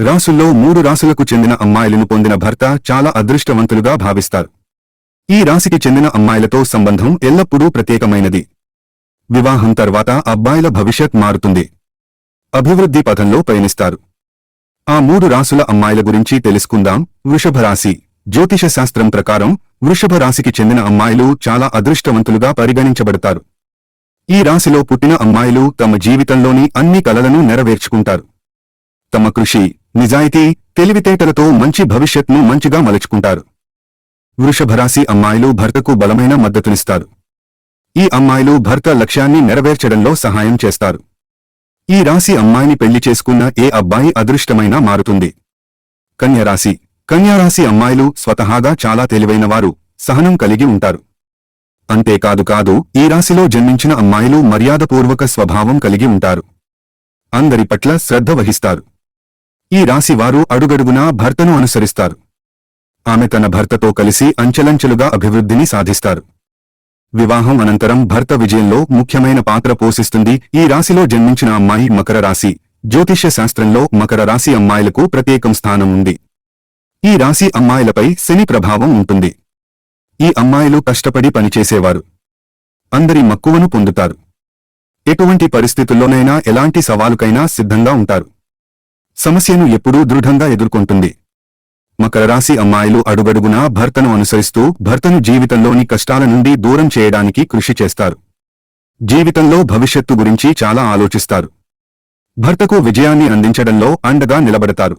రాసుల్లో మూడు రాసులకు చెందిన అమ్మాయిలను పొందిన భర్త చాలా అదృష్టవంతులుగా భావిస్తారు. ఈ రాశికి చెందిన అమ్మాయిలతో సంబంధం ఎల్లప్పుడూ ప్రత్యేకమైనది. వివాహం తర్వాత అబ్బాయిల భవిష్యత్ మారుతుంది. అభివృద్ధి పథంలో పయనిస్తారు. ఆ మూడు రాసుల అమ్మాయిల గురించి తెలుసుకుందాం. వృషభ రాశి. జ్యోతిష శాస్త్రం ప్రకారం వృషభ రాశికి చెందిన అమ్మాయిలు చాలా అదృష్టవంతులుగా పరిగణించబడతారు. ఈ రాశిలో పుట్టిన అమ్మాయిలు తమ జీవితంలోని అన్ని కలలను నెరవేర్చుకుంటారు. తమ కృషి నిజాయితీ తెలివితేటలతో మంచి భవిష్యత్ను మంచిగా మలుచుకుంటారు. వృషభరాశి అమ్మాయిలు భర్తకు బలమైన మద్దతునిస్తారు. ఈ అమ్మాయిలు భర్త లక్ష్యాన్ని నెరవేర్చడంలో సహాయం చేస్తారు. ఈ రాశి అమ్మాయిని పెళ్ళి చేసుకున్న ఏ అబ్బాయి అదృష్టమైనా మారుతుంది. కన్యరాశి కన్యారాశి అమ్మాయిలు స్వతహాగా చాలా తెలివైనవారు సహనం కలిగి ఉంటారు. అంతేకాదు కాదు ఈ రాశిలో జన్మించిన అమ్మాయిలు మర్యాదపూర్వక స్వభావం కలిగి ఉంటారు. అందరి పట్ల శ్రద్ధ వహిస్తారు. ఈ రాశి వారు అడుగడుగునా భర్తను అనుసరిస్తారు. ఆమె తన భర్తతో కలిసి అంచెలంచెలుగా అభివృద్ధిని సాధిస్తారు. వివాహం అనంతరం భర్త విజయంలో ముఖ్యమైన పాత్ర పోషిస్తుంది. ఈ రాశిలో జన్మించిన అమ్మాయి మకర రాశి. జ్యోతిష్య శాస్త్రంలో మకర రాశి అమ్మాయిలకు ప్రత్యేకం స్థానం ఉంది. ఈ రాశి అమ్మాయిలపై శని ప్రభావం ఉంటుంది. ఈ అమ్మాయిలు కష్టపడి పనిచేసేవారు. అందరి మక్కువను పొందుతారు. ఎటువంటి పరిస్థితుల్లోనైనా ఎలాంటి సవాలుకైనా సిద్ధంగా ఉంటారు. సమస్యను ఎప్పుడూ దృఢంగా ఎదుర్కొంటుంది. మకర రాశి అమ్మాయిలు అడుగడుగునా భర్తను అనుసరిస్తూ భర్తను జీవితంలోని కష్టాల నుండి దూరం చేయడానికి కృషి చేస్తారు. జీవితంలో భవిష్యత్తు గురించి చాలా ఆలోచిస్తారు. భర్తకు విజయాన్ని అందించడంలో అండగా నిలబడతారు.